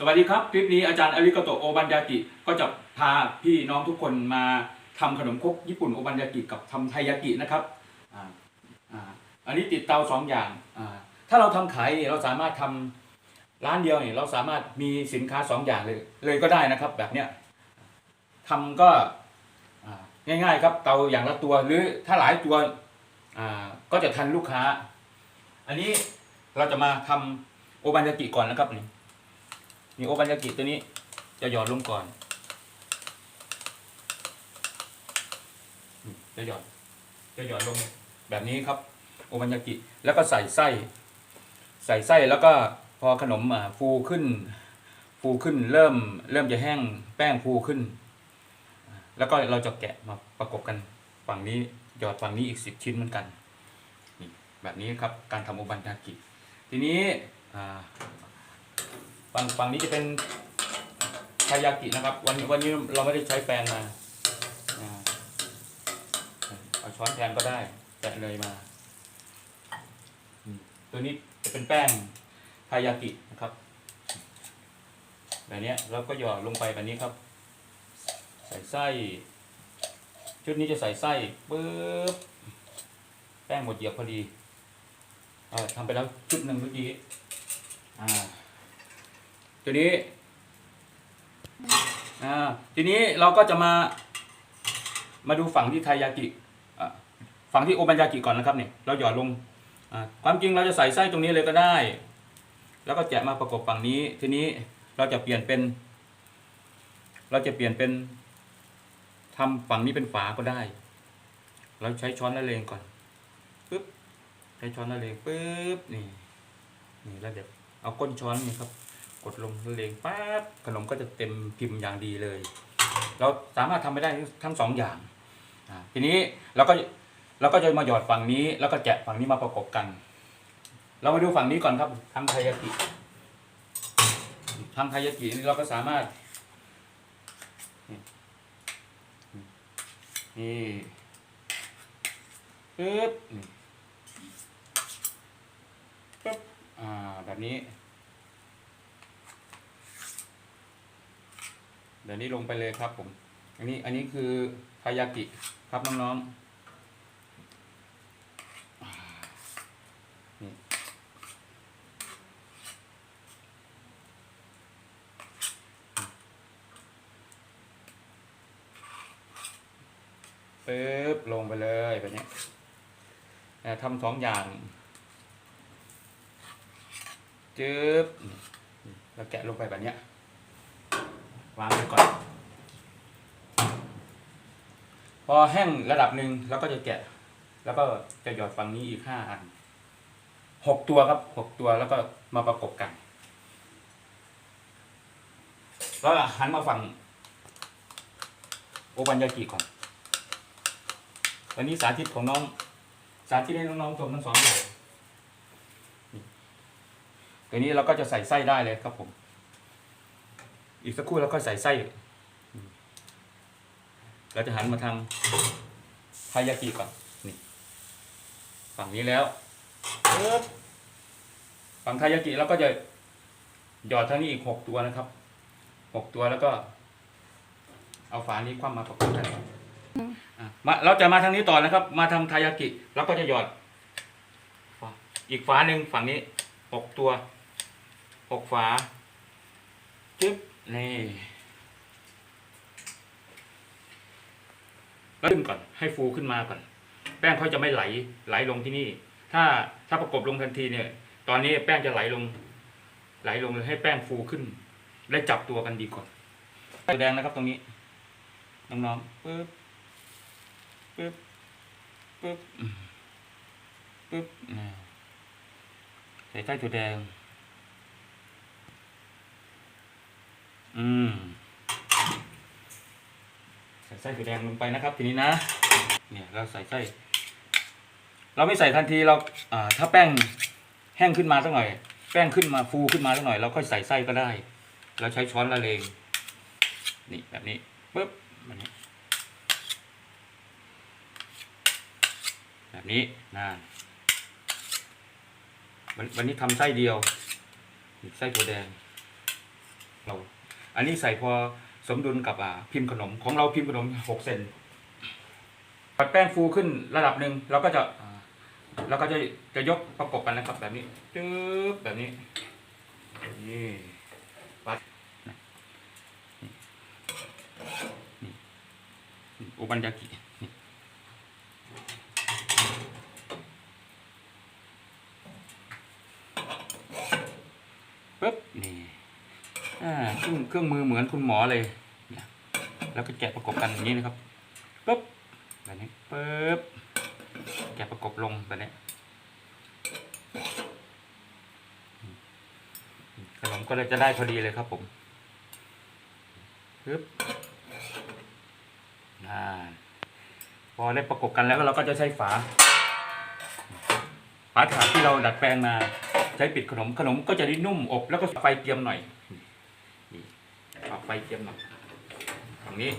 สวัสดีครับ คลิปนี้อาจารย์อาริโกโตโอบันยากิ ก็จะพาพี่น้องทุกคนมาทำขนมครกญี่ปุ่นโอบันยากิกับทำไทยากินะครับอ่าอ่าอันนี้ติดเตาสองอย่างอ่าถ้าเราทำขายเนี่ยเราสามารถทำร้านเดียวเนี่ยเราสามารถมีสินค้าสองอย่างเลยเลยก็ได้นะครับ แบบเนี้ยทำก็ง่ายๆครับเตาอย่างละตัวหรือถ้าหลายตัวก็จะทันลูกค้า อันนี้เราจะมาทำโอบันยากิก่อนนะครับนี่ นี่โอบันยากิตัวนี้จะหยอดลงก่อนจะหยอดจะหยอดลงแบบนี้ครับ โอบันยากิแล้วก็ใส่ไส้ ใส่ไส้แล้วก็พอขนมอ่าฟูขึ้น ฟูขึ้นเริ่มเริ่มจะแห้งแป้งฟูขึ้น แล้วก็เราจะแกะมาประกบกันฝั่งนี้หยอดฝั่งนี้อีกสิบชิ้นเหมือนกัน แบบนี้ครับการทำโอบันยากิทีนี้ ฝั่งฝั่งนี้จะเป็นทายากินะครับ วันวันนี้เราไม่ได้ใช้แปรงมาเอาช้อนแทนก็ได้แตะเลยมา ตัวนี้จะเป็นแป้งทายากินะครับ แบบนี้เราก็หยอดลงไปแบบนี้ครับ ใส่ไส้ชุดนี้จะใส่ไส้ปึ๊บแป้งหมดเหยียบพอดีอทำไปแล้วชุดหนึ่งเมื่อกี้อ่า ทีนี้อ่าทีนี้เราก็จะมา มาดูฝั่งที่ไทยากิฝั่งที่โอบันยากิก่อนนะครับเนี่ยเราหยอดลงความจริงเราจะใส่ไส้ตรงนี้เลยก็ได้ แล้วก็แกะมาประกบฝั่งนี้ ทีนี้เราจะเปลี่ยนเป็น เราจะเปลี่ยนเป็นทำฝั่งนี้เป็นฝาก็ได้ เราใช้ช้อนละเลงก่อนปึ๊บใช้ช้อนละเลงปึ๊บนี่นี่แล้วเดี๋ยวเอาก้นช้อนนี่ครับ กดลงละเลงปั๊บขนมก็จะเต็มพิมพ์อย่างดีเลย เราสามารถทำไปได้ทั้งสองอย่างทีนี้เราก็เราก็จะมาหยอดฝั่งนี้ แล้วก็แกะฝั่งนี้มาประกบกัน เรามาดูฝั่งนี้ก่อนครับทำไทยากิทำไทยากินี่เราก็สามารถนี่ปึ๊บนี่ปึ๊บอ่าแบบนี้ ดี๋ยวนี้ลงไปเลยครับผม อันนี้อันนี้คือทายากิครับน้องๆนี่ปึ๊บลงไปเลยแบบนี้เอ่ทำสองอย่างจึ๊บแล้วแกะลงไปแบบนี้ วางไว้ก่อน พอแห้งระดับหนึ่งแล้วก็จะแกะ แล้วก็จะหยอดฝั่งนี้อีกห้าอันหกตัวครับหกตัวแล้วก็มาประกบกันแล้วหันมาฝั่งโอบันยากิก่อนวันนี้สาธิตของน้อง สาธิตให้น้องๆชมทั้งสองอย่างตัวนี้เราก็จะใส่ไส้ได้เลยครับผม อีกสักครู่แล้วก็ใส่ไส้ เราจะหันมาทางทายากิก่อน นี่ ฝั่งนี้แล้วปึ๊บฝั่งทายากิเราก็จะหยอดทางนี้อีกหกตัวนะครับ หกตัวแล้วก็ เอาฝานี้คว่ำมาประกบกันมาเราจะมาทางนี้ต่อนะครับ มาทาทายากิเราก็จะหยอด อีกฝาหนึ่งฝั่งนี้หกตัวหกฝา จึ๊บนี่แล้วดึงก่อนให้ฟูขึ้นมาก่อน แป้งเขาจะไม่ไหลไหลลงที่นี่ ถ้าถ้าประกบลงทันทีเนี่ย ตอนนี้แป้งจะไหลลง ไหลลงเลยให้แป้งฟูขึ้นได้จับตัวกันดีก่อนแดงนะครับตรงนี้น้องๆปึ๊บปึ๊บปึ๊บปึ๊บใส่ไส้ถั่วแดง อืมใส่ไส้ถั่วแดงลงไปนะครับ ทีนี้นะ เนี่ยเราใส่ไส้ เราไม่ใส่ทันทีเราอ่าถ้าแป้งแห้งขึ้นมาสักหน่อย แป้งขึ้นมาฟูขึ้นมาสักหน่อยเราค่อยใส่ไส้ก็ได้ เราใช้ช้อนละเลง นี่แบบนี้ปึ๊บแบบนี้แบบนี้นะวันวันนี้ทำไส้เดียวไส้ถั่วแดงเรา อันนี้ใส่พอสมดุลกับพิมพ์ขนมของเราพิมพ์ขนมหกเซนปัดแป้งฟูขึ้นระดับหนึ่งเราก็จะเราก็จะจะยกประกบกันนะครับแบบนี้จึ๊บแบบนี้นี่ปัดนี่นี่โอบันยากินี่ปึ๊บนี่ อ่าเค รื่องเครื่องมือเหมือนคุณหมอเลยแล้วก็แกะประกบกันอย่างนี้นะครับปุ๊บแบบนี้ปุ๊บแกะประกบลงแบบนี้ขนมก็เลยจะได้พอดีเลยครับผมปึ๊บอ่าพอได้ประกบกันแล้วเราก็จะใช้ฝา ฝาถาดที่เราดัดแปลงมา ใช้ปิดขนมขนมก็จะได้นุ่มอบแล้วก็ไฟเตรียมหน่อย ไฟเทียมหน่อยฝั่งนี้